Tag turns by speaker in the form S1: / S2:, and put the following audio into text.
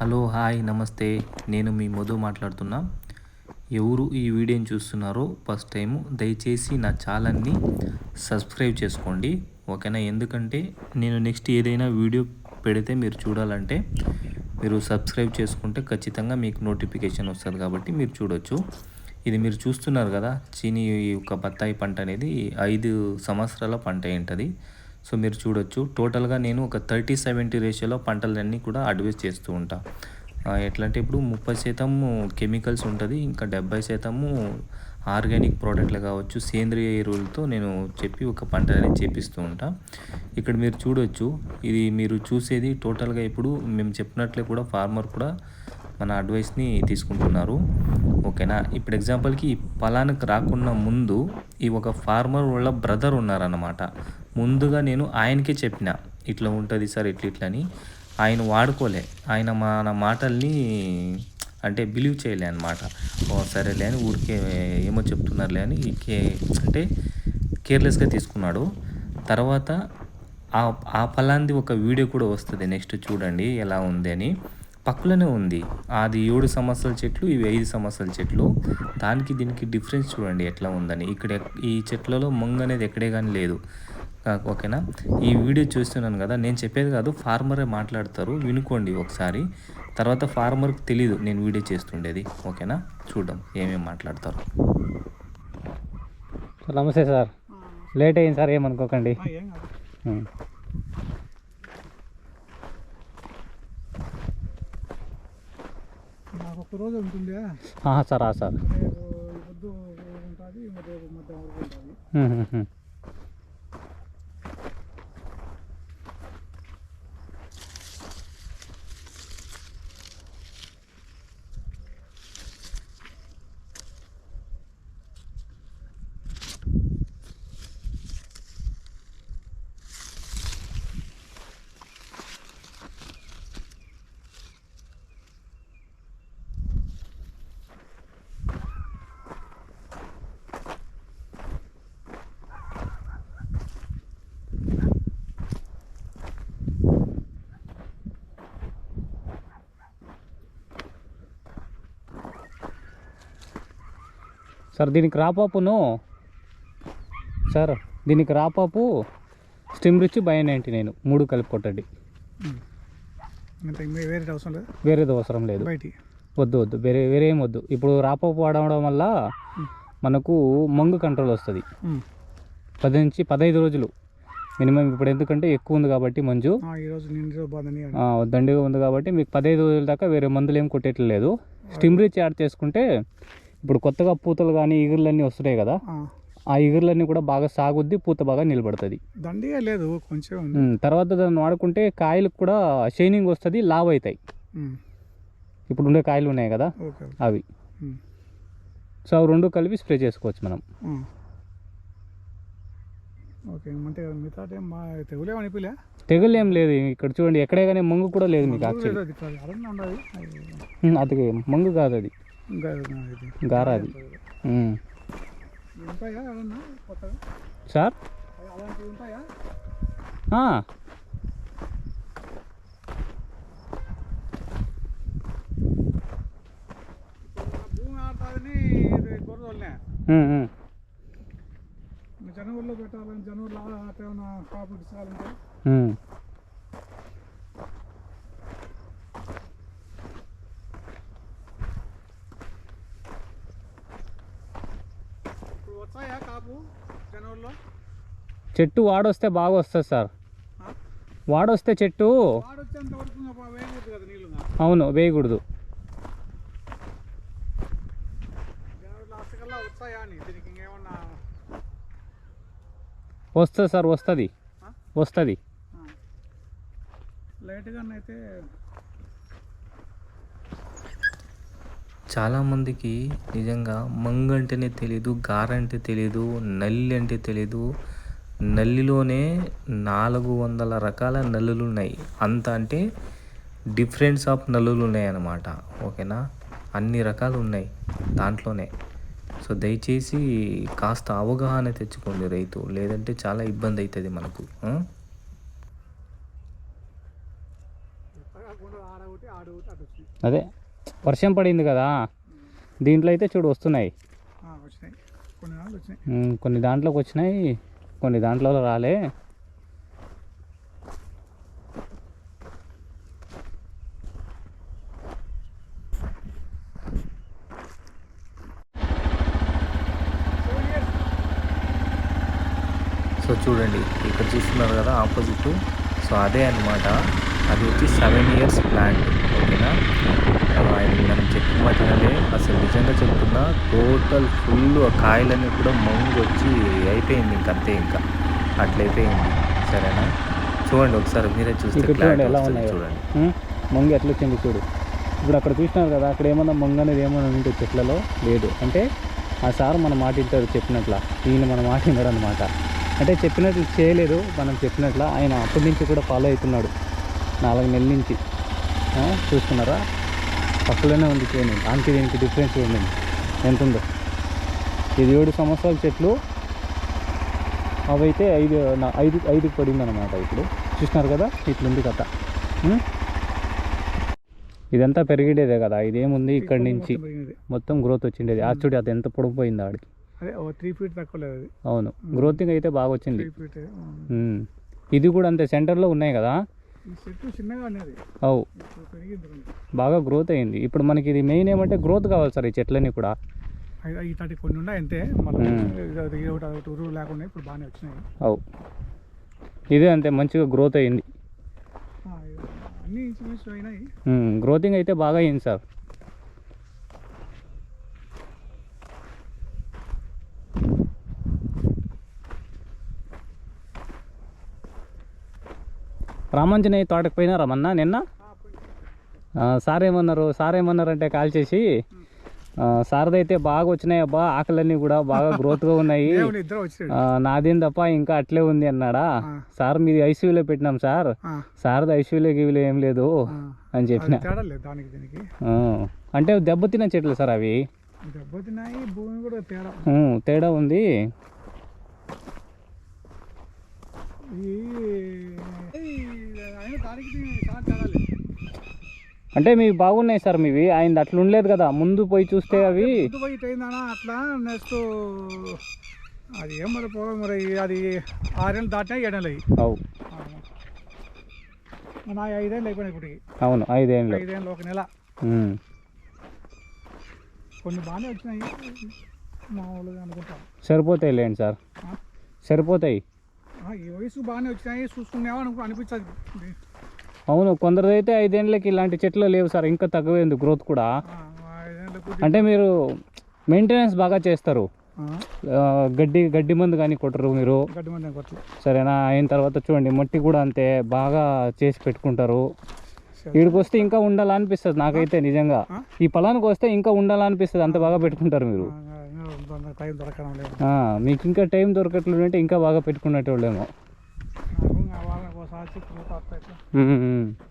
S1: Hello hi నమస్తే. నేను మీ మధు మాట్లాడుతున్నా. ఎవరు ఈ వీడియోని చూస్తున్నారో ఫస్ట్ టైం దయచేసి నా ఛానల్ని సబ్స్క్రైబ్ చేసుకోండి. ఓకేనా? ఎందుకంటే నేను నెక్స్ట్ ఏదైనా వీడియో పెడితే మీరు చూడాలంటే మీరు సబ్స్క్రైబ్ చేసుకుంటే ఖచ్చితంగా మీకు నోటిఫికేషన్ వస్తుంది కాబట్టి మీరు చూడొచ్చు. ఇది మీరు చూస్తున్నారు కదా చీనీ యొక్క బత్తాయి పంట అనేది ఐదు సంవత్సరాల పంట ఏంటది? సో మీరు చూడొచ్చు. టోటల్గా నేను ఒక థర్టీ సెవెంటీ రేషియోలో పంటలన్నీ కూడా అడ్వైస్ చేస్తూ ఉంటా. ఎట్లా అంటే ఇప్పుడు ముప్పై శాతం కెమికల్స్ ఉంటుంది ఇంకా డెబ్బై శాతము ఆర్గానిక్ ప్రోడక్ట్లు కావచ్చు సేంద్రియ ఎరువులతో నేను చెప్పి ఒక పంట అనేది చేపిస్తూ ఉంటా. ఇక్కడ మీరు చూడొచ్చు ఇది మీరు చూసేది టోటల్గా ఇప్పుడు మేము చెప్పినట్లే కూడా ఫార్మర్ కూడా మన అడ్వైస్ని తీసుకుంటున్నారు. ఓకేనా? ఇప్పుడు ఎగ్జాంపుల్కి పొలానికి రాకుండా ముందు ఈ ఒక ఫార్మర్ వాళ్ళ బ్రదర్ ఉన్నారన్నమాట. ముందుగా నేను ఆయనకే చెప్పిన ఇట్లా ఉంటుంది సార్ ఇట్లా ఇట్లా అని. ఆయన వాడుకోలే. ఆయన మన మాటల్ని అంటే బిలీవ్ చేయలే అనమాట ఓ సరేలే అని ఊరికే ఏమో చెప్తున్నారులే అని కే అంటే కేర్లెస్గా తీసుకున్నాడు. తర్వాత ఆ ఆ ఫలాంది ఒక వీడియో కూడా వస్తుంది నెక్స్ట్ చూడండి ఎలా ఉంది అని. పక్కలోనే ఉంది. అది ఏడు సంవత్సరాల చెట్లు ఇవి ఐదు సంవత్సరాల చెట్లు. దానికి దీనికి డిఫరెన్స్ చూడండి ఎట్లా ఉందని. ఇక్కడ ఈ చెట్లలో మొంగ అనేది ఎక్కడే కానీ లేదు. ఓకేనా? ఈ వీడియో చూస్తున్నాను కదా నేను చెప్పేది కాదు ఫార్మరే మాట్లాడతారు. వినుకోండి ఒకసారి. తర్వాత ఫార్మర్కి తెలీదు నేను వీడియో చేస్తుండేది. ఓకేనా? చూద్దాం ఏమేమి మాట్లాడతారు.
S2: నమస్తే సార్. లేట్ అయింది సార్ ఏమనుకోకండి
S3: ఏం కాదు
S2: ఉం.
S3: నాకు ఒక్క రోజు ఉంటుంది
S2: సార్ సార్. సార్ దీనికి రాపాపును. సార్ దీనికి రాపాపు స్టిమ్ రిచ్ బై నైంటీ నేను. మూడు కలిపి కొట్టండి.
S3: ఇంకా ఇంకా వేరే అవసరం లేదు?
S2: వేరేది అవసరం లేదు. వద్దు వద్దు. వేరే వేరే ఏం వద్దు. ఇప్పుడు రాపాపు వాడడం వల్ల మనకు మంగు కంట్రోల్ వస్తుంది. పది నుంచి పదహైదు రోజులు. మినిమం ఇప్పుడు ఎందుకంటే ఎక్కువ ఉంది కాబట్టి మంజు. దండిగా ఉంది కాబట్టి మీకు పదహైదు రోజుల దాకా వేరే మందులు ఏం కొట్టేట్లేదు. స్టిమ్ రిచ్ యాడ్ చేసుకుంటే ఇప్పుడు కొత్తగా పూతలు కానీ ఈగుర్లన్నీ వస్తున్నాయి కదా ఆ. ఈగుర్లన్నీ కూడా బాగా సాగుద్ది పూత బాగా నిలబడుతుంది.
S3: దండిగా లేదు కొంచెం
S2: తర్వాత దాన్ని వాడుకుంటే కాయలకు కూడా షైనింగ్ వస్తుంది లావ్ అవుతాయి. ఇప్పుడు ఉండే కాయలు ఉన్నాయి కదా. అవి. సో అవి రెండు కలిపి స్ప్రే చేసుకోవచ్చు మనం.
S3: ఓకే అంటే మిగతా టైం మా తెగులే
S2: ఏం లేదు ఇక్కడ చూడండి ఎక్కడే కానీ మంగు కూడా లేదు మీకు యాక్చువల్లీ
S3: అది
S2: మంగు కాదు అది. గారా అది ఉమ్.
S3: ఇవి ఉంటాయా అరణ్య కొత్తగా
S2: సార్
S3: అవి అలాంటివి ఉంటాయా
S2: ఆ,
S3: భూమి ఆడుతుందని కొరదోళ్ళనే
S2: ఉమ్, ఉమ్.
S3: జనవరిలో పెట్టాలని జనవరిలో అట్లా ఏమైనా కాపు ఇచ్చాలంటే
S2: చెట్టు వాడొస్తే బాగా వస్తుంది సార్? వాడొస్తే చెట్టు అవును వేయకూడదు. వస్తుంది సార్ వస్తుంది? వస్తుంది.
S3: లైట్గా అయితే
S1: చాలామందికి నిజంగా మంగ్ అంటేనే తెలీదు గార అంటే తెలీదు నల్లి అంటే తెలీదు. నల్లిలోనే నాలుగు వందల రకాల నల్లులు ఉన్నాయి అంత అంటే డిఫరెన్స్ ఆఫ్ నల్లులు ఉన్నాయి అన్నమాట ఓకేనా? అన్ని రకాలు ఉన్నాయి దాంట్లోనే. సో దయచేసి కాస్త అవగాహన తెచ్చుకోండి రైతు. లేదంటే చాలా ఇబ్బంది అవుతుంది మనకు.
S2: అదే. వర్షం పడింది కదా. దీంట్లో అయితే చూడు వస్తున్నాయి.
S3: కొన్ని
S2: దాంట్లోకి వచ్చినాయి. కొన్ని దాంట్లో రాలే.
S1: సో చూడండి ఇక్కడ చూస్తున్నారు కదా ఆపోజిట్. సో అదే అన్నమాట. అది వచ్చి సెవెన్ ఇయర్స్ ప్లాంట్ ఓకేనా? ఆ, ఆయన మనం చెప్పిన మాటలనే అసలు నిజంగా చెప్తున్నా టోటల్ ఫుల్ కాయలన్నీ కూడా మంగు వచ్చి అయిపోయింది ఇంకంతే ఇంకా. అట్లయిపోయింది. సరేనా? చూడండి ఒకసారి మీరే చూస్తే
S2: చూడండి మొంగ ఎట్లా వచ్చింది చూడు. ఇప్పుడు అక్కడ చూసినారు కదా అక్కడ ఏమన్నా మొంగ అనేది ఏమన్నా ఉంటే చెట్లలో? లేదు. అంటే ఆ సార్ మన మాట వింటారు చెప్పినట్ల. ఈయన మన మాట విన్నాడు అనమాట అంటే చెప్పినట్లు చేయలేదు మనం చెప్పినట్ల. ఆయన అప్పటి నుంచి కూడా ఫాలో అవుతున్నాడు. నాలుగు నెలల నుంచి. ఆ, చూస్తున్నారా? పక్కలోనే ఉంది చేయని దానికి దీనికి డిఫరెన్స్ ఉండింది ఎంత ఉందో ఇది ఏడు సంవత్సరాల చెట్లు. అవైతే ఐదు ఐదు ఐదుకి పడింది అనమాట ఇప్పుడు. చూసినారు కదా? ఇట్లుంది కథ? ఇదంతా పెరిగిడేదే కదా? ఇదేముంది ఇక్కడి నుంచి?
S3: మొత్తం
S2: గ్రోత్ వచ్చిండేది. ఆ చూడు అది ఎంత పొడిగిపోయింది ఆడికి.
S3: త్రీ ఫీట్ తక్కువ లేదు అది.
S2: అవును. గ్రోతింగ్ అయితే బాగా వచ్చింది. ఇది కూడా అంతే సెంటర్లో ఉన్నాయి కదా? అవు. బాగా గ్రోత్ అయింది. ఇప్పుడు మనకి ఇది మెయిన్ ఏమంటే గ్రోత్ కావాలి సార్ ఈ చెట్లన్నీ కూడా.
S3: ఇట్లాంటి కొన్ని ఉన్నాయి అంతే. లేకుండా ఇప్పుడు బాగానే వచ్చినాయి.
S2: అవు. ఇదే అంతే మంచిగా గ్రోత్ అయింది. గ్రోతింగ్ అయితే బాగా అయింది సార్. రామాంజనేయ తోటకు పోయినారా మొన్న నిన్న? సార్ ఏమన్నారు సార్ ఏమన్నారంటే కాల్ చేసి సార్దైతే బాగా వచ్చినాయి అబ్బా ఆకలన్నీ కూడా బాగా గ్రోత్గా ఉన్నాయి.
S3: దేవుడు ఇద్దరు వచ్చినాడు.
S2: ఆ, నాదేం తప్ప ఇంకా అట్లే ఉంది అన్నాడా. సార్ మీది ఐసీయూలో పెట్టినాం సార్. సార్ది ఐసీయూలో గివిలో ఏం లేదు. అని చెప్పిన. అంటే దెబ్బతిన్న చెట్లు సార్ అవి?
S3: తేడా.
S2: ఉంది. అంటే మీవి బాగున్నాయి సార్ మీవి. ఆయన అట్లా ఉండలేదు కదా. ముందు పోయి చూస్తే అవి.
S3: అట్లా నెక్స్ట్ అది ఏం మరి పో మరి? అది ఆరేళ్ళు దాటినా ఏడేళ్ళు అయ్యి.
S2: అవు.
S3: నా ఐదేళ్ళు అయిపోయినాయి ఇప్పటికి.
S2: అవును ఐదేళ్ళు.
S3: ఐదేళ్ళు ఒక నెల. కొన్ని బాగానే వచ్చినాయి. మామూలుగా అనుకుంటాం.
S2: సరిపోతాయి లేండి సార్? సరిపోతాయి.
S3: ఈ వయసు బాగానే వచ్చినాయి. చూసుకున్నావా అనుకో అనిపించదు
S2: అవును కొందరిదైతే ఐదేళ్ళకి ఇలాంటి చెట్లు లేవు సార్ ఇంకా తగ్గవేంది గ్రోత్ కూడా అంటే మీరు మెయింటెనెన్స్ బాగా చేస్తారు గడ్డి గడ్డి మందు కానీ కొట్టరు మీరు సరేనా అయిన తర్వాత చూడండి మట్టి కూడా అంతే బాగా చేసి పెట్టుకుంటారు వీడికి వస్తే ఇంకా ఉండాలనిపిస్తుంది నాకైతే నిజంగా? ఈ పొలానికి వస్తే ఇంకా ఉండాలనిపిస్తుంది అంత బాగా పెట్టుకుంటారు మీరు మీకు ఇంకా టైం దొరకట్లేదంటే ఇంకా బాగా పెట్టుకునేటోళ్ళేమో
S3: Masakit siguro tatay
S2: ko. -hmm.